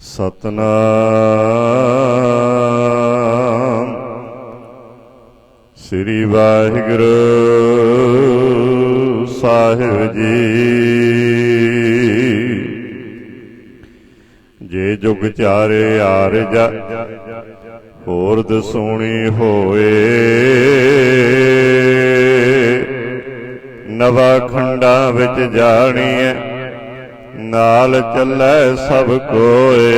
ਸਤਨਾਮ। ਸ੍ਰੀ ਵਾਹਿਗੁਰੂ ਸਾਹਿਬ ਜੀ। ਜੇ ਜੁਗ ਚਾਰੇ ਆਰਜ, ਹੋਰ ਦਸੂਣੀ ਹੋਏ। ਨਵਾ ਖੰਡਾਂ ਵਿੱਚ ਜਾਣੀਐ। ਨਾਲ ਚੱਲੈ ਸਭ ਕੋਏ।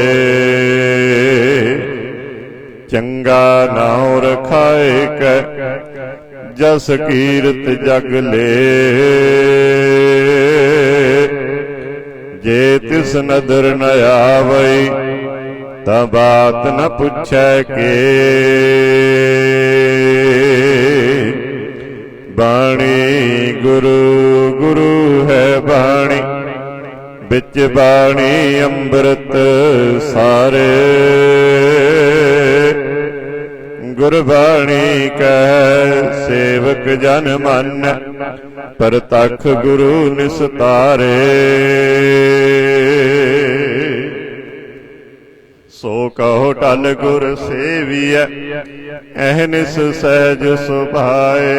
ਚੰਗਾ ਨਾਉ ਰਖਾਏ ਕੈ, ਜਸ ਕੀਰਤ ਜਗ ਲੇ। ਜੇ ਤਿਸ ਨਦਰ ਨ ਆਵਈ, ਤਾਂ ਬਾਤ ਨ ਪੁੱਛੈ ਕੇ। ਬਾਣੀ ਗੁਰੂ ਗੁਰੂ ਵਿੱਚ ਬਾਣੀ ਅੰਮ੍ਰਿਤ ਸਾਰੇ। ਗੁਰਬਾਣੀ ਕਹੈ ਸੇਵਕ ਜਨ ਮਨ, ਪਰਤਖ ਗੁਰੂ ਨਿਸਤਾਰੇ। ਸੋ ਕਹੋ ਟਲ ਗੁਰ ਸੇਵੀਐ ਐਹਨਿਸ ਸਹਿਜ ਸੁਭਾਏ।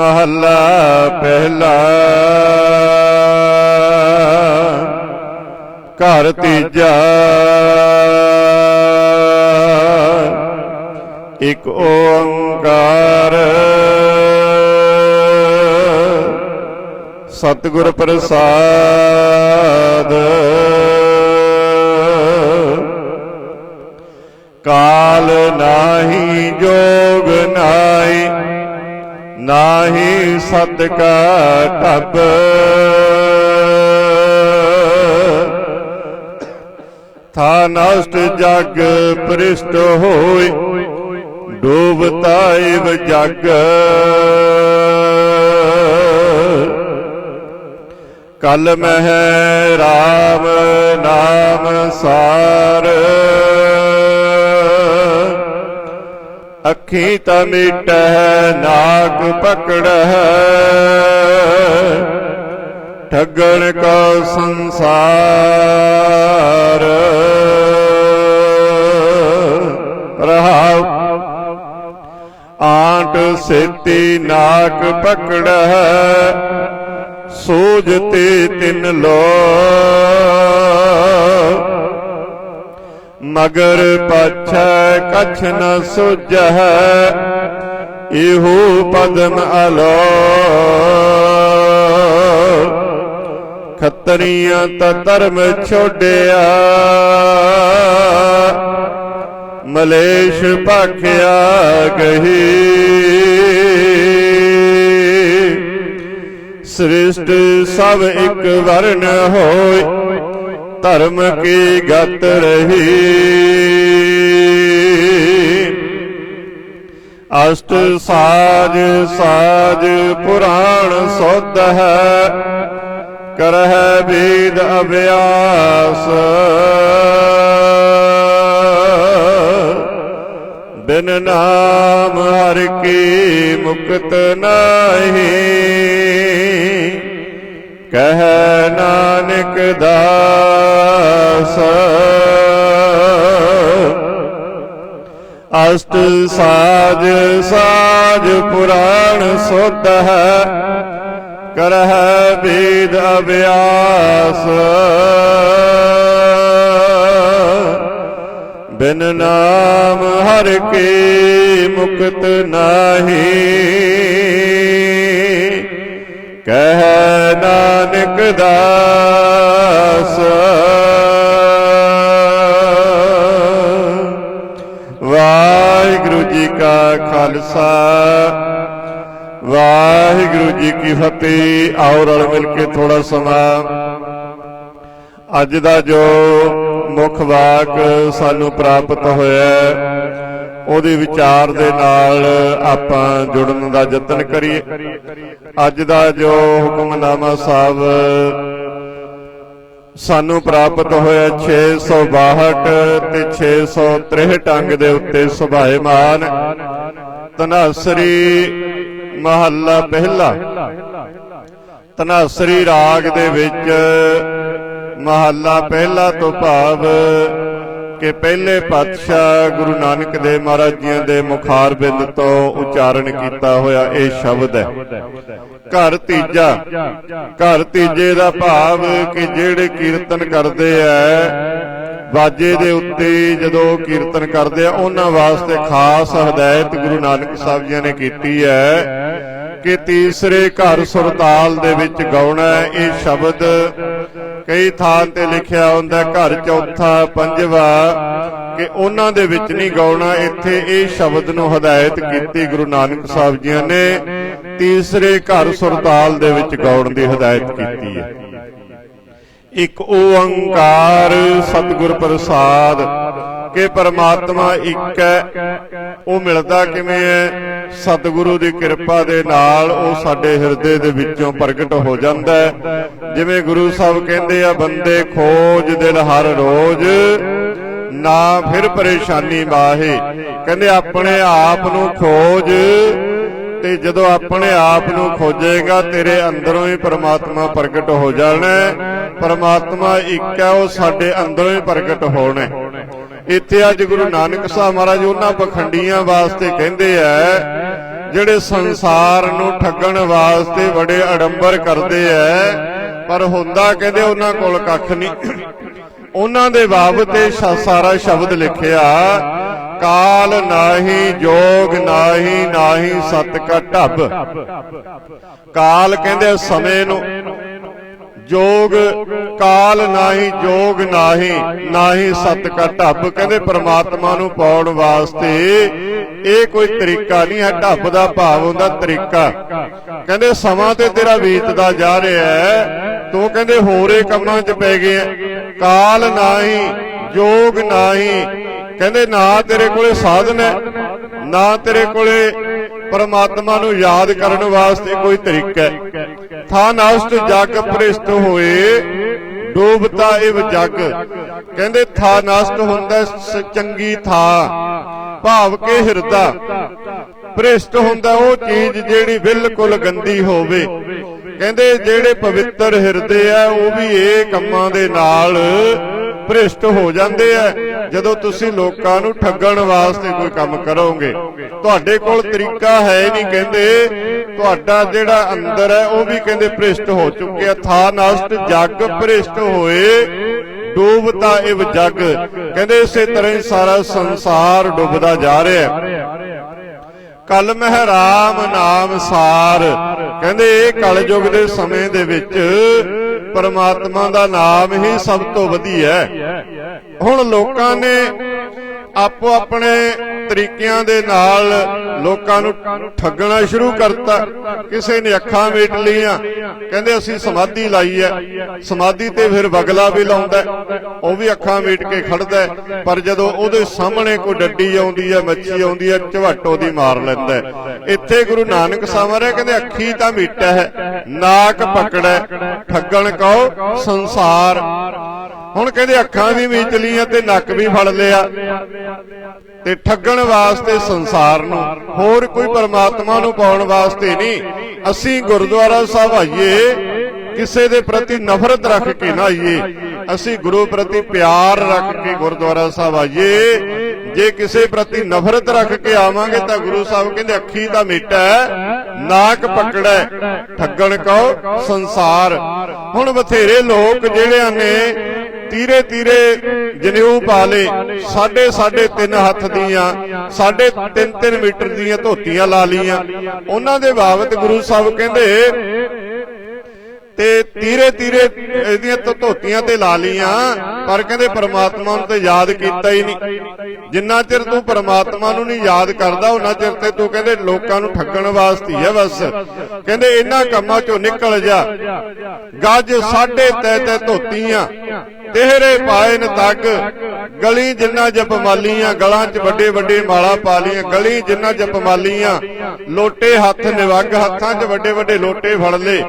ਮਹੱਲਾ ਪਹਿਲਾ। ਘਰ ਤੀਜਾ। ਇਕ ਓੰਕਾਰ। ਸਤਿਗੁਰ ਪ੍ਰਸਾਦ। ਕਾਲ ਨਾਹੀ ਜੋਗ ਨਾਹੀ। ਨਾਹੀ ਸਤ ਕਾ ਢਬ ਥਾ ਨਸ਼ਟ ਜਗ ਪ੍ਰਿਸ਼ਟ ਹੋਈ ਡੂਬਤਾ ਇਵ ਜਗ ਕਲ ਮਹਿ ਰਾਮ ਨਾਮ ਸਾਰ। ਅੱਖੀ ਤਾਂ ਮਿਟੈ, ਨਾਗ ਪਕੜੈ। ਠੱਗਣ ਕਾ ਸੰਸਾਰ। ਰਹਾਉ। ਆਂਟ ਸੇਤੀ ਨਾਗ ਪਕੜੈ। ਸੂਝ ਤੇ ਤਿਨ ਲੋ ਮਗਰ ਪਾਛੈ ਕਛ ਨ ਸੁਝੈ ਇਹੋ ਪਦਮ ਅਲੋ। ਖੱਤਰੀਆਂ ਤਾਂ ਧਰਮ ਛੋੜਿਆ ਮਲੇਸ਼ ਭਾਖਿਆ ਗਹੀ। ਸ੍ਰਿਸ਼ਟ ਸਭ ਇੱਕ ਵਰਨ ਹੋਇ ਧਰਮ ਕੀ ਗਤ ਰਹੀ? ਅਸ਼ਟ ਸਾਜ ਸਾਜ ਪੁਰਾਣ ਸੁਧ ਹੈ, ਕਰਹਿ ਵੇਦ ਅਭਿਆਸ। ਬਿਨ ਨਾਮ ਹਰ ਕੀ ਮੁਕਤ ਨਹੀਂ। ਕਹਿ ਨਾਨਕ ਦਾਸ, ਅਸ਼ਟ ਸਾਜ ਸਾਜ ਪੁਰਾਣ ਸੁਧ ਹੈ, ਕਰਹਿ ਵੇਦ ਅਭਿਆਸ। ਬਿਨ ਨਾਮ ਹਰ ਕੀ ਮੁਕਤ ਨਹੀਂ। ਕਹਿ ਨਾਨਕ ਦਾਸ। ਵਾਹਿਗੁਰੂ ਜੀ ਕਾ ਖਾਲਸਾ, ਵਾਹਿਗੁਰੂ ਜੀ ਕੀ ਫਤਿਹ। ਆਓ ਰਲ ਮਿਲ ਕੇ ਥੋੜਾ ਸਮਾਂ। ਅੱਜ ਦਾ ਜੋ ਮੁੱਖ ਵਾਕ ਸਾਨੂੰ ਪ੍ਰਾਪਤ ਹੋਇਆ ਉਹਦੇ ਵਿਚਾਰ ਦੇ ਨਾਲ ਆਪਾਂ ਜੁੜਨ ਦਾ ਯਤਨ ਕਰੀਏ। ਅੱਜ ਦਾ ਜੋ ਹੁਕਮਨਾਮਾ ਸਾਹਿਬ ਸਾਨੂੰ ਪ੍ਰਾਪਤ ਹੋਇਆ 662 ਤੇ 663 ਅੰਗ ਦੇ ਉੱਤੇ ਸੁਭਾਏਮਾਨ। ਤਨਾਸਰੀ ਮਹੱਲਾ ਪਹਿਲਾ। ਤਨਾਸਰੀ ਰਾਗ ਦੇ ਵਿੱਚ ਮਹੱਲਾ ਪਹਿਲਾ ਤੋਂ ਭਾਵ ਕਿ ਪਹਿਲੇ ਪਾਤਸ਼ਾਹ ਗੁਰੂ ਨਾਨਕ ਦੇਵ ਮਹਾਰਾਜ ਜੀਆਂ ਦੇ ਮੁਖਾਰ ਬਿੰਦ ਤੋਂ ਉਚਾਰਨ ਕੀਤਾ ਹੋਇਆ ਇਹ ਸ਼ਬਦ ਹੈ। ਘਰ ਤੀਜਾ, ਘਰ ਤੀਜੇ ਦਾ ਭਾਵ ਕਿ ਜਿਹੜੇ ਕੀਰਤਨ ਕਰਦੇ ਐ, ਬਾਜੇ ਦੇ ਉੱਤੇ ਜਦੋਂ ਕੀਰਤਨ ਕਰਦੇ ਆ, ਉਹਨਾਂ ਵਾਸਤੇ ਖਾਸ ਹਦਾਇਤ ਗੁਰੂ ਨਾਨਕ ਸਾਹਿਬ ਜੀ ਨੇ ਕੀਤੀ ਹੈ ਕਿ ਤੀਸਰੇ ਘਰ ਸੁਰਤਾਲ ਦੇ ਵਿੱਚ ਗਾਉਣਾ ਇਹ ਸ਼ਬਦ ਕਈ ਥਾਂ ਤੇ ਲਿਖਿਆ ਹੁੰਦਾ ਘਰ ਚੌਥਾ, ਪੰਜਵਾ, ਕਿ ਉਹਨਾਂ ਦੇ ਵਿੱਚ ਨਹੀਂ ਗਾਉਣਾ, ਇੱਥੇ ਇਹ ਸ਼ਬਦ ਨੂੰ ਹਦਾਇਤ ਕੀਤੀ ਗੁਰੂ ਨਾਨਕ ਸਾਹਿਬ ਜੀ ਨੇ, ਤੀਸਰੇ ਘਰ ਸੁਰਤਾਲ ਦੇ ਵਿੱਚ ਗਾਉਣ ਦੀ ਹਦਾਇਤ ਕੀਤੀ ਹੈ। ਇੱਕ ਓੰਕਾਰ ਸਤਿਗੁਰ ਪ੍ਰਸਾਦ, ਕਿ ਪਰਮਾਤਮਾ ਇੱਕ ਹੈ, ਉਹ ਮਿਲਦਾ ਕਿਵੇਂ ਹੈ? ਸਤਿਗੁਰੂ ਦੀ ਕਿਰਪਾ ਦੇ ਨਾਲ ਉਹ ਸਾਡੇ ਹਿਰਦੇ ਦੇ ਵਿੱਚੋਂ ਪ੍ਰਗਟ ਹੋ ਜਾਂਦਾ ਹੈ। ਜਿਵੇਂ ਗੁਰੂ ਸਾਹਿਬ ਕਹਿੰਦੇ ਆ, ਬੰਦੇ ਖੋਜ ਦਿਲ ਹਰ ਰੋਜ਼, ਨਾ ਫਿਰ ਪਰੇਸ਼ਾਨੀ ਮਾਹੇ। ਕਹਿੰਦੇ, ਆਪਣੇ ਆਪ ਨੂੰ ਖੋਜ ਤੇ ਜਦੋਂ ਆਪਣੇ ਆਪ ਨੂੰ ਖੋਜੇਗਾ, ਤੇਰੇ ਅੰਦਰੋਂ ਹੀ ਪਰਮਾਤਮਾ ਪ੍ਰਗਟ ਹੋ ਜਾਣਾ ਪਰਮਾਤਮਾ ਇੱਕ ਹੈ, ਉਹ ਸਾਡੇ ਅੰਦਰੋਂ ਹੀ ਪ੍ਰਗਟ ਹੋਣਾ ਇੱਥੇ ਅੱਜ ਗੁਰੂ ਨਾਨਕ ਸਾਹਿਬ ਮਹਾਰਾਜ ਉਹਨਾਂ ਪਖੰਡੀਆਂ ਵਾਸਤੇ ਕਹਿੰਦੇ ਆ, ਜਿਹੜੇ ਸੰਸਾਰ ਨੂੰ ਠੱਗਣ ਵਾਸਤੇ ਬੜੇ ਅਡੰਬਰ ਕਰਦੇ ਐ ਪਰ ਹੁੰਦਾ ਕਹਿੰਦੇ ਉਹਨਾਂ ਕੋਲ ਕੱਖ ਨਹੀਂ। ਉਹਨਾਂ ਦੇ ਬਾਬਤ ਇਹ ਸਾਰਾ ਸ਼ਬਦ ਲਿਖਿਆ, ਕਾਲ ਨਾਹੀ ਜੋਗ ਨਾਹੀ ਨਾਹੀ ਸਤ ਕਾ ਢੱਬ। ਕਾਲ ਕਹਿੰਦੇ ਸਮੇਂ ਨੂੰ। ਜੋਗ ਕਾਲ ਨਾਹੀ ਜੋਗ ਨਾਹੀ ਨਾਹੀ ਸਤ ਕਾ ਢੱਬ ਕਹਿੰਦੇ ਪ੍ਰਮਾਤਮਾ ਨੂੰ ਪਾਉਣ ਵਾਸਤੇ ਇਹ ਕੋਈ ਤਰੀਕਾ ਨਹੀਂ ਹੈ ਢੱਬ ਦਾ ਭਾਵ ਹੁੰਦਾ ਤਰੀਕਾ। ਕਹਿੰਦੇ ਸਮਾਂ ਤੇ ਤੇਰਾ ਬੀਤਦਾ ਜਾ ਰਿਹਾ ਹੈ। ਤੂੰ ਕਹਿੰਦੇ ਹੋਰੇ ਕੰਮਾਂ 'ਚ ਪੈ ਗਿਆ ਕਾਲ ਨਾਹੀ ਜੋਗ ਨਾਹੀ। ਕਹਿੰਦੇ ਨਾ ਤੇਰੇ ਕੋਲੇ ਸਾਧਨ ਹੈ ਨਾ ਤੇਰੇ ਕੋਲੇ ਪਰਮਾਤਮਾ ਨੂੰ ਯਾਦ ਕਰਨ ਵਾਸਤੇ ਕੋਈ ਤਰੀਕਾ ਹੈ। ਥਾ ਨਸ਼ਟ ਜਗ ਭ੍ਰਿਸ਼ਟ ਹੋਏ। ਡੂਬਤਾ ਇਹ ਜਗ। ਕਹਿੰਦੇ ਥਾ ਨਸ਼ਟ ਹੁੰਦਾ ਚੰਗੀ ਥਾ। ਭਾਵ ਕੇ ਹਿਰਦਾ। ਭ੍ਰਿਸ਼ਟ ਹੁੰਦਾ ਉਹ ਚੀਜ਼ ਜਿਹੜੀ ਬਿਲਕੁਲ ਗੰਦੀ ਹੋਵੇ। ਕਹਿੰਦੇ ਜਿਹੜੇ ਪਵਿੱਤਰ ਹਿਰਦੇ ਆ ਉਹ ਵੀ ਇਹ ਕੰਮਾਂ ਦੇ ਨਾਲ ਭ੍ਰਿਸ਼ਟ ਹੋ ਜਾਂਦੇ ਆ, ਜਦੋਂ ਤੁਸੀਂ ਲੋਕਾਂ ਨੂੰ ਠੱਗਣ ਵਾਸਤੇ ਕੋਈ ਕੰਮ ਕਰੋਗੇ। ਤੁਹਾਡੇ ਕੋਲ ਤਰੀਕਾ ਹੈ ਨਹੀਂ, ਕਹਿੰਦੇ ਤੁਹਾਡਾ ਜਿਹੜਾ ਅੰਦਰ ਹੈ, ਉਹ ਵੀ ਕਹਿੰਦੇ ਭ੍ਰਿਸ਼ਟ ਹੋ ਚੁੱਕਿਆ ਥਾ ਨਸ਼ਟ ਜਗ ਭ੍ਰਿਸ਼ਟ ਹੋਏ, ਡੂਬਤਾ ਇਹ ਜਗ। ਕਹਿੰਦੇ ਇਸੇ ਤਰ੍ਹਾਂ ਹੀ ਸਾਰਾ ਸੰਸਾਰ ਡੁੱਬਦਾ ਜਾ ਰਿਹਾ। ਹੈ ਕਲ ਮਹਿ ਰਾਮ ਨਾਮ ਸਾਰ। ਕਹਿੰਦੇ ਇਹ ਕਲਯੁਗ ਦੇ ਸਮੇਂ ਦੇ ਵਿੱਚ ਪਰਮਾਤਮਾ ਦਾ ਨਾਮ ਹੀ ਸਭ ਤੋਂ ਵਧੀਆ ਹੈ। ਹੁਣ ਲੋਕਾਂ ਨੇ ਆਪੋ ਆਪਣੇ ਤਰੀਕਿਆਂ ਦੇ ਨਾਲ ਲੋਕਾਂ ਨੂੰ ਠੱਗਣਾ ਸ਼ੁਰੂ ਕਰਤਾ। ਕਿਸੇ ਨੇ ਅੱਖਾਂ ਮੀਟ ਲਈਆਂ। ਕਹਿੰਦੇ ਅਸੀਂ ਸਮਾਧੀ ਲਾਈ ਹੈ। ਸਮਾਧੀ ਤੇ ਫਿਰ ਬਗਲਾ ਵੀ ਲਾਉਂਦਾ ਉਹ ਵੀ ਅੱਖਾਂ ਵੇਟ ਕੇ ਖੜਦਾ ਪਰ ਜਦੋਂ ਉਹਦੇ ਸਾਹਮਣੇ ਕੋਈ ਡੱਡੀ ਆਉਂਦੀ ਹੈ, ਮੱਛੀ ਆਉਂਦੀ ਹੈ, ਝਵੱਟੋ ਦੀ ਮਾਰ ਲੈਂਦਾ ਇੱਥੇ ਗੁਰੂ ਨਾਨਕ ਸਾਹਿਬ ਮਹਾਰਾਜ ਕਹਿੰਦੇ ਅੱਖੀ ਤਾਂ ਮੀਟਾ ਹੈ। ਨਾਕ ਪਕੜੈ। ਠੱਗਣ ਕਹੋ, ਸੰਸਾਰ ਹੁਣ ਕਹਿੰਦੇ ਅੱਖਾਂ ਵੀ ਮੀਚ ਲੀਆਂ ਤੇ ਨੱਕ ਵੀ ਫੜ ਲਿਆ। ਤੇ ਠੱਗਣ ਵਾਸਤੇ ਸੰਸਾਰ ਨੂੰ, ਹੋਰ ਕੋਈ ਪਰਮਾਤਮਾ ਨੂੰ ਪਾਉਣ ਵਾਸਤੇ ਨਹੀਂ। ਅਸੀਂ ਗੁਰਦੁਆਰਾ ਸਾਹਿਬ ਆਈਏ, ਕਿਸੇ ਦੇ ਪ੍ਰਤੀ ਨਫ਼ਰਤ ਰੱਖ ਕੇ ਨਾ ਆਈਏ। ਅਸੀਂ ਗੁਰੂ ਪ੍ਰਤੀ ਪਿਆਰ ਰੱਖ ਕੇ ਗੁਰਦੁਆਰਾ ਸਾਹਿਬ ਆਈਏ। ਜੇ ਕਿਸੇ ਪ੍ਰਤੀ ਨਫ਼ਰਤ ਰੱਖ ਕੇ ਆਵਾਂਗੇ ਤਾਂ ਗੁਰੂ ਸਾਹਿਬ ਕਹਿੰਦੇ ਅੱਖੀ ਦਾ ਮੀਟਾ ਨਾਕ ਪਕੜੈ। ਠੱਗਣ ਕਹੋ, ਸੰਸਾਰ। ਹੁਣ ਬਥੇਰੇ ਲੋਕ ਜਿਹੜਿਆਂ ਨੇ ਤੀਰੇ ਤੀਰੇ ਜਨੇਊ ਪਾ ਲੇ ਸਾਢੇ ਸਾਢੇ ਤਿੰਨ ਹੱਥ ਦੀਆਂ ਸਾਢੇ ਤਿੰਨ ਤਿੰਨ ਮੀਟਰ ਦੀਆਂ ਧੋਤੀਆਂ ਲਾ ਲੀਆਂ ਉਹਨਾਂ ਦੇ ਬਾਬਤ ਗੁਰੂ ਸਾਹਿਬ ਕਹਿੰਦੇ, ਤੇ ਤੀਰੇ ਤੀਰੇ ਇਹਦੀਆਂ ਧੋਤੀਆਂ ਤੇ ਲਾ ਲੀਆਂ ਪਰ ਕਹਿੰਦੇ ਪਰਮਾਤਮਾ ਨੂੰ ਤੇ ਯਾਦ ਕੀਤਾ ਹੀ ਨਹੀਂ। ਜਿੰਨਾ ਚਿਰ ਤੂੰ ਪਰਮਾਤਮਾ ਨੂੰ ਨਹੀਂ ਯਾਦ ਕਰਦਾ, ਉਹਨਾਂ ਚਿਰ ਤੇ ਤੂੰ ਕਹਿੰਦੇ ਲੋਕਾਂ ਨੂੰ ਠੱਗਣ ਵਾਸਤੇ ਹੈ ਬਸ। ਕਹਿੰਦੇ ਇਹਨਾਂ ਕੰਮਾਂ ਚੋਂ ਨਿਕਲ ਜਾ। ਗੱਜ ਸਾਢੇ ਤੈ ਤੈ ਧੋਤੀਆਂ। ਤੇਹਰੇ ਪਾਏ ਨ ਤੱਕ। ਗਲੀ ਜਿੰਨਾ ਜਪਮਾਲੀਆਂ ਗਲਾਂ 'ਚ ਵੱਡੇ ਵੱਡੇ ਮਾਲਾ ਪਾ ਲੀਆਂ ਗਲੀ ਜਿੰਨਾ ਜਪਮਾਲੀਆਂ ਲੋਟੇ ਹੱਥ ਨਿਵੱਗ ਹੱਥਾਂ 'ਚ ਵੱਡੇ ਵੱਡੇ ਲੋਟੇ ਫੜ ਲਏ।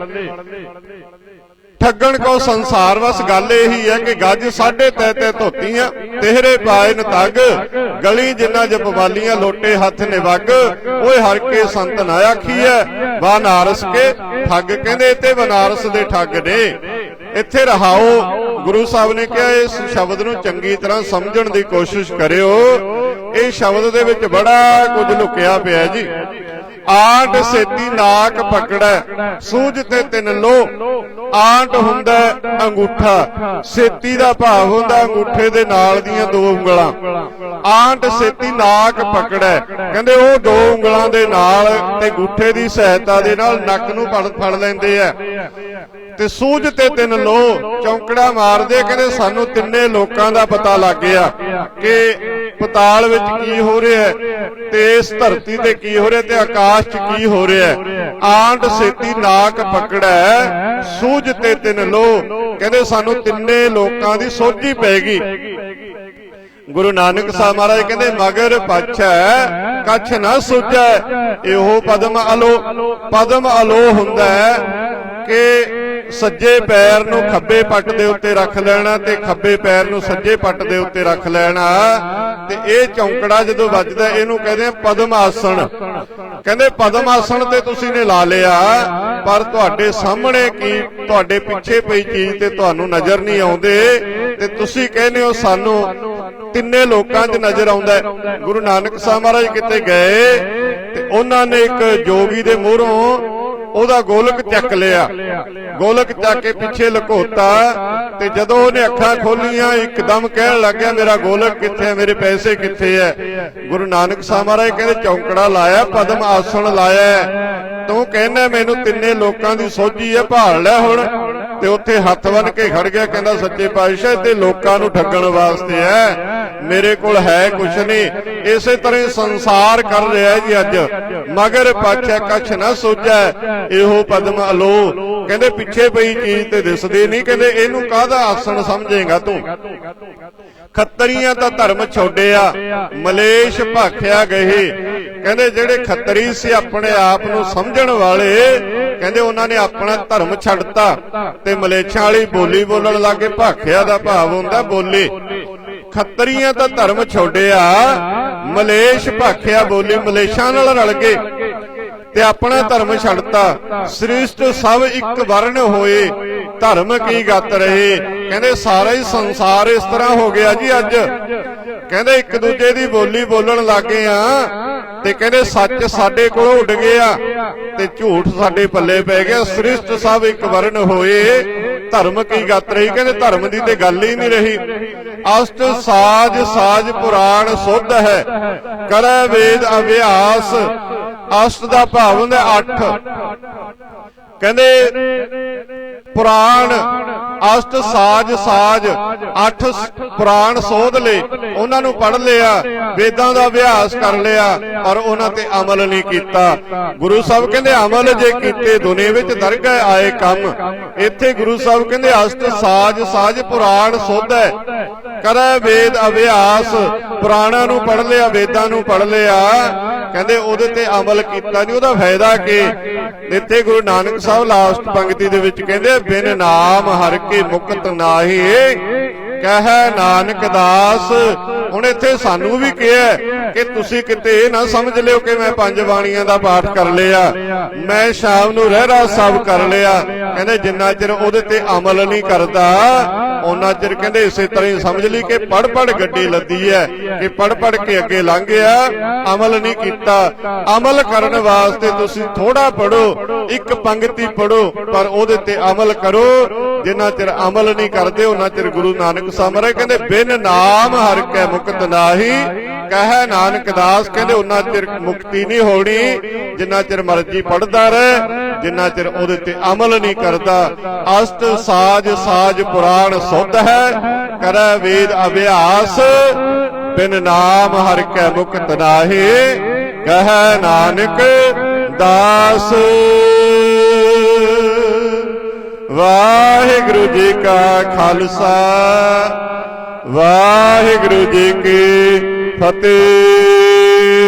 ਠੱਗਣ ਕੋ ਸੰਸਾਰ ਵਸ, ਗੱਲ ਇਹੀ ਹੈ ਕਿ ਗੱਜ ਸਾਢੇ ਤੈ ਤੈ ਧੋਤੀਆਂ ਤੇਹਰੇ ਪਾਏ ਤੱਗ ਗਲੀ ਜਿੰਨਾ ਜਪਮਾਲੀਆਂ ਲੋਟੇ ਹੱਥ ਨਿਵੱਗ ਓਏ ਹਰ ਕੇ ਸੰਤ ਨਾ ਆਖੀਐ, ਬਨਾਰਸ ਕੇ ਠੱਗ ਕਹਿੰਦੇ ਤੇ ਬਨਾਰਸ ਦੇ ਠੱਗ ਨੇ। ਇੱਥੇ ਰਹਾਓ ਗੁਰੂ ਸਾਹਿਬ ਨੇ ਕਿਹਾ, ਇਸ ਸ਼ਬਦ ਨੂੰ ਚੰਗੀ ਤਰ੍ਹਾਂ ਸਮਝਣ ਦੀ ਕੋਸ਼ਿਸ਼ ਕਰਿਓ। ਇਹ ਸ਼ਬਦ ਦੇ ਵਿੱਚ ਬੜਾ ਕੁਝ ਲੁਕਿਆ ਪਿਆ ਜੀ। ਆਂਟ ਸੇਤੀ ਨਾਕ ਪਕੜੈ, ਸੂਝ ਤੇ ਤਿੰਨ ਲੋ ਆਂਟ ਹੁੰਦਾ ਅੰਗੂਠਾ, ਸੇਤੀ ਦਾ ਭਾਵ ਹੁੰਦਾ ਅੰਗੂਠੇ ਦੇ ਨਾਲ ਦੀਆਂ ਦੋ ਉਂਗਲਾਂ। ਆਂਟ ਸੇਤੀ ਨਾਕ ਪਕੜੈ, ਕਹਿੰਦੇ ਉਹ ਦੋ ਉਂਗਲਾਂ ਦੇ ਨਾਲ ਤੇ ਅੰਗੂਠੇ ਦੀ ਸਹਾਇਤਾ ਦੇ ਨਾਲ ਨੱਕ ਨੂੰ ਫੜ ਫੜ ਲੈਂਦੇ ਆ। ਤੇ ਸੂਝ ਤੇ ਤਿੰਨ ਲੋ ਚੌਂਕੜਾ ਮਾਰਦੇ ਕਹਿੰਦੇ ਸਾਨੂੰ ਤਿੰਨੇ ਲੋਕਾਂ ਦਾ ਪਤਾ ਲੱਗ ਗਿਆ ਕਿ ਪਤਾਲ ਵਿੱਚ ਕੀ ਹੋ ਰਿਹਾ ਹੈ ਤੇ ਇਸ ਧਰਤੀ ਤੇ ਕੀ ਹੋ ਰਿਹਾ ਤੇ ਆਕਾਸ਼ 'ਚ ਕੀ ਹੋ ਰਿਹਾ ਹੈ। ਆਂਡ ਸੇਤੀ ਨਾਕ ਪਕੜੈ ਸੂਝ ਤੇ ਤਿੰਨ ਲੋ ਕਹਿੰਦੇ ਸਾਨੂੰ ਤਿੰਨੇ ਲੋਕਾਂ ਦੀ ਸੋਝੀ ਪੈ ਗਈ ਗੁਰੂ ਨਾਨਕ ਸਾਹਿਬ ਮਹਾਰਾਜ ਕਹਿੰਦੇ ਮਗਰ ਪਛੈ ਕੱਛ ਨਾ ਸੁਝੈ ਇਹੋ ਪਦਮ ਅਲੋ ਪਦਮ ਅਲੋ ਹੁੰਦਾ ਹੈ ਕਿ ਸੱਜੇ ਪੈਰ ਨੂੰ ਖੱਬੇ ਪੱਟ ਦੇ ਉੱਤੇ ਰੱਖ ਲੈਣਾ ਤੇ ਖੱਬੇ ਪੈਰ ਨੂੰ ਸੱਜੇ ਪੱਟ ਦੇ ਉੱਤੇ ਰੱਖ ਲੈਣਾ। ਤੇ ਇਹ ਚੌਂਕੜਾ ਜਦੋਂ ਵੱਜਦਾ, ਇਹਨੂੰ ਕਹਿੰਦੇ ਆ ਪਦਮ ਆਸਣ। ਕਹਿੰਦੇ ਪਦਮ ਆਸਣ ਤੇ ਤੁਸੀਂ ਨੇ ਲਾ ਲਿਆ, ਪਰ ਤੁਹਾਡੇ ਸਾਹਮਣੇ ਕੀ, ਤੁਹਾਡੇ ਪਿੱਛੇ ਪਈ ਚੀਜ਼ ਤੇ ਤੁਹਾਨੂੰ ਨਜ਼ਰ ਨਹੀਂ ਆਉਂਦੇ। ਤੇ ਤੁਸੀਂ ਕਹਿੰਦੇ ਹੋ, ਸਾਨੂੰ ਤਿੰਨੇ ਲੋਕਾਂ 'ਚ ਨਜ਼ਰ ਆਉਂਦਾ ਗੁਰੂ ਨਾਨਕ ਸਾਹਿਬ ਮਹਾਰਾਜ ਕਿਤੇ ਗਏ ਤੇ ਉਹਨਾਂ ਨੇ ਇੱਕ ਜੋਗੀ ਦੇ ਮੂਹਰੋਂ ਉਹਦਾ ਗੋਲਕ ਚੱਕ ਲਿਆ। ਗੋਲਕ ਚੱਕ ਕੇ ਪਿੱਛੇ ਲੁਕੋਤਾ ਤੇ ਜਦੋਂ ਉਹਨੇ ਅੱਖਾਂ ਖੋਲੀਆਂ, ਇੱਕਦਮ ਕਹਿਣ ਲੱਗਿਆ, ਮੇਰਾ ਗੋਲਕ ਕਿੱਥੇ ਹੈ? ਮੇਰੇ ਪੈਸੇ ਕਿੱਥੇ ਹੈ? ਗੁਰੂ ਨਾਨਕ ਸਾਹਿਬ ਮਹਾਰਾਜ ਕਹਿੰਦੇ, ਚੌਂਕੜਾ ਲਾਇਆ, ਪਦਮ ਆਸਣ ਲਾਇਆ ਤੂੰ ਕਹਿੰਦਾ, ਮੈਨੂੰ ਤਿੰਨੇ ਲੋਕਾਂ ਦੀ ਸੋਝੀ ਹੈ, ਭਾਲ ਲੈ ਹੁਣ। ਤੇ ਉੱਥੇ ਹੱਥ ਬੰਨ ਕੇ ਖੜ ਗਿਆ, ਕਹਿੰਦਾ, ਸੱਚੇ ਪਾਤਸ਼ਾਹ ਤੇ ਲੋਕਾਂ ਨੂੰ ਠੱਗਣ ਵਾਸਤੇ ਹੈ। ਮੇਰੇ ਕੋਲ ਹੈ ਕੁਛ ਨਹੀਂ। ਇਸੇ ਤਰ੍ਹਾਂ ਸੰਸਾਰ ਕਰ ਰਿਹਾ ਜੀ ਅੱਜ। ਮਗਰ ਪਾਛੈ ਕੱਛ ਨਾ ਸੋਚੈ, ਇਹੋ ਪਦਮ ਅਲੋ ਕਹਿੰਦੇ ਪਿੱਛੇ ਪਈ ਚੀਜ਼ ਤੇ ਦਿਸਦੀ ਨਹੀਂ। ਕਹਿੰਦੇ ਇਹਨੂੰ ਕਾਹਦਾ ਆਸਣ ਸਮਝੇਗਾ ਤੂੰ? ਖੱਤਰੀਆਂ ਤਾਂ ਧਰਮ ਛੋੜਿਆ ਮਲੇਸ਼ ਭਾਖਿਆ ਗਏ। ਕਹਿੰਦੇ ਜਿਹੜੇ ਖੱਤਰੀ ਸੀ ਆਪਣੇ ਆਪ ਨੂੰ ਸਮਝਣ ਵਾਲੇ, ਕਹਿੰਦੇ ਉਹਨਾਂ ਨੇ ਆਪਣਾ ਧਰਮ ਛੱਡਤਾ ਤੇ ਮਲੇਸ਼ਾਂ ਵਾਲੀ ਬੋਲੀ ਬੋਲਣ ਲੱਗੇ, ਭਾਖਿਆ ਦਾ ਭਾਵ ਹੁੰਦਾ ਬੋਲੀ। ਖੱਤਰੀਆਂ ਤਾਂ ਧਰਮ ਛੋੜਿਆ। ਮਲੇਸ਼ ਭਾਖਿਆ ਬੋਲੀ ਮਲੇਸ਼ਾਂ ਨਾਲ ਰਲ ਗਏ। ਤੇ ਆਪਣਾ ਧਰਮ ਛੱਡਤਾ। ਸ੍ਰਿਸ਼ਟ ਸਭ ਇੱਕ ਵਰਨ ਹੋਏ। ਧਰਮ ਕੀ ਗੱਤ ਰਹੇ? ਕਹਿੰਦੇ ਸਾਰਾ ਹੀ ਸੰਸਾਰ ਇਸ ਤਰ੍ਹਾਂ ਹੋ ਗਿਆ ਜੀ ਅੱਜ। ਕਹਿੰਦੇ ਇੱਕ ਦੂਜੇ ਦੀ ਬੋਲੀ ਬੋਲਣ ਲੱਗੇ ਆ। ਤੇ ਕਹਿੰਦੇ ਸੱਚ ਸਾਡੇ ਕੋਲੋਂ ਉੱਡ ਗਿਆ। ਤੇ ਝੂਠ ਸਾਡੇ ਪੱਲੇ ਪੈ ਗਿਆ। ਸ੍ਰਿਸ਼ਟ ਸਭ ਇੱਕ ਵਰਣ ਹੋਏ। ਧਰਮ ਕੀ ਗੱਤ ਰਹੀ? ਕਹਿੰਦੇ ਧਰਮ ਦੀ ਤੇ ਗੱਲ ਹੀ ਨਹੀਂ ਰਹੀ। ਅਸ਼ਟ ਸਾਜ ਸਾਜ ਪੁਰਾਣ ਸੁਧ ਹੈ। ਕਰੈ ਵੇਦ ਅਭਿਆਸ। ਅਸ਼ਟ ਦਾ ਭਾਵ ਹੁੰਦਾ 8 ਕਹਿੰਦੇ ਪੁਰਾਣ, ਅਸ਼ਟ ਸਾਜ ਸਾਜ 8 ਪੁਰਾਣ ਸੋਧ ਲਏ। ਉਹਨਾਂ ਨੂੰ ਪੜ ਲਿਆ, ਵੇਦਾਂ ਦਾ ਅਭਿਆਸ ਕਰ ਲਿਆ, ਪਰ ਉਹਨਾਂ ਤੇ ਅਮਲ ਨਹੀਂ ਕੀਤਾ। ਗੁਰੂ ਸਾਹਿਬ ਕਹਿੰਦੇ, ਅਮਲ ਜੇ ਕੀਤੇ, ਦੁਨੀਆ ਵਿੱਚ ਦਰਗਾਹ ਆਏ ਕੰਮ। ਇੱਥੇ ਗੁਰੂ ਸਾਹਿਬ ਕਹਿੰਦੇ, ਅਸ਼ਟ ਸਾਜ ਸਾਜ ਪੁਰਾਣ ਸੋਧ ਹੈ। ਕਰੈ ਵੇਦ ਅਭਿਆਸ। ਪੁਰਾਣਾਂ ਨੂੰ ਪੜ ਲਿਆ, ਵੇਦਾਂ ਨੂੰ ਪੜ ਲਿਆ। ਕਹਿੰਦੇ ਉਹਦੇ ਤੇ ਅਮਲ ਕੀਤਾ ਨਹੀਂ, ਉਹਦਾ ਫਾਇਦਾ ਕੀ? ਇੱਥੇ ਗੁਰੂ ਨਾਨਕ ਸਾਹਿਬ ਲਾਸਟ ਪੰਕਤੀ ਦੇ ਵਿੱਚ ਕਹਿੰਦੇ, ਬਿਨ ਨਾਮ ਹਰ ਕੇ ਮੁਕਤ ਨਾਹੀ। ਕਹੈ ਨਾਨਕ ਦਾਸ, ਹੁਣ ਇੱਥੇ ਸਾਨੂੰ ਵੀ ਕਿਹਾ ਕਿ ਤੁਸੀਂ ਕਿਤੇ ਇਹ ਨਾ ਸਮਝ ਲਿਓ ਕਿ ਮੈਂ ਪੰਜ ਬਾਣੀਆਂ ਦਾ ਪਾਠ ਕਰ ਲਿਆ। ਮੈਂ ਸ਼ਾਮ ਨੂੰ ਰਹਿਰਾ ਸਾਹਿਬ ਕਰ ਲਿਆ। ਕਹਿੰਦੇ ਜਿੰਨਾ ਚਿਰ ਉਹਦੇ ਤੇ ਅਮਲ ਨਹੀਂ ਕਰਦਾ ਉਹਨਾਂ ਚਿਰ ਕਹਿੰਦੇ ਇਸੇ ਤਰ੍ਹਾਂ ਹੀ ਸਮਝ ਲਈ ਕਿ ਪੜ ਪੜ ਗੱਡੀ ਲੱਦੀ ਹੈ, ਕਿ ਪੜ ਪੜ ਕੇ ਅੱਗੇ ਲੰਘ ਗਿਆ, ਅਮਲ ਨਹੀਂ ਕੀਤਾ। ਅਮਲ ਕਰਨ ਵਾਸਤੇ ਤੁਸੀਂ ਥੋੜਾ ਪੜੋ ਇੱਕ ਪੰਕਤੀ ਪੜੋ ਪਰ ਉਹਦੇ ਤੇ ਅਮਲ ਕਰੋ। ਜਿੰਨਾ ਚਿਰ ਅਮਲ ਨਹੀਂ ਕਰਦੇ, ਉਹਨਾਂ ਚਿਰ ਗੁਰੂ ਨਾਨਕ ਸਮਰੇ ਕਹਿੰਦੇ, ਬਿਨ ਨਾਮ ਹਰ ਕੈ ਮੁਕਤ ਨਾਹੀ। ਕਹੈ ਨਾਨਕ ਦਾਸ ਕਹਿੰਦੇ, ਉਹਨਾਂ ਚਿਰ ਮੁਕਤੀ ਨਹੀਂ ਹੋਣੀ। ਜਿੰਨਾ ਚਿਰ ਮਰਜ਼ੀ ਪੜਦਾ ਰਹੇ, ਜਿੰਨਾ ਚਿਰ ਉਹਦੇ ਤੇ ਅਮਲ ਨਹੀਂ ਕਰਦਾ। ਅਸਤ ਸਾਜ ਸਾਜ ਪੁਰਾਣ ਸੁਧ ਹੈ, ਕਰੈ ਵੇਦ ਅਭਿਆਸ, ਬਿਨ ਨਾਮ ਹਰ ਕੈ ਮੁਕਤ ਨਾਹੀ, ਕਹੈ ਨਾਨਕ ਦਾਸ। ਵਾਹਿਗੁਰੂ ਜੀ ਕਾ ਖਾਲਸਾ, ਵਾਹਿਗੁਰੂ ਜੀ ਕੀ ਫਤਿਹ।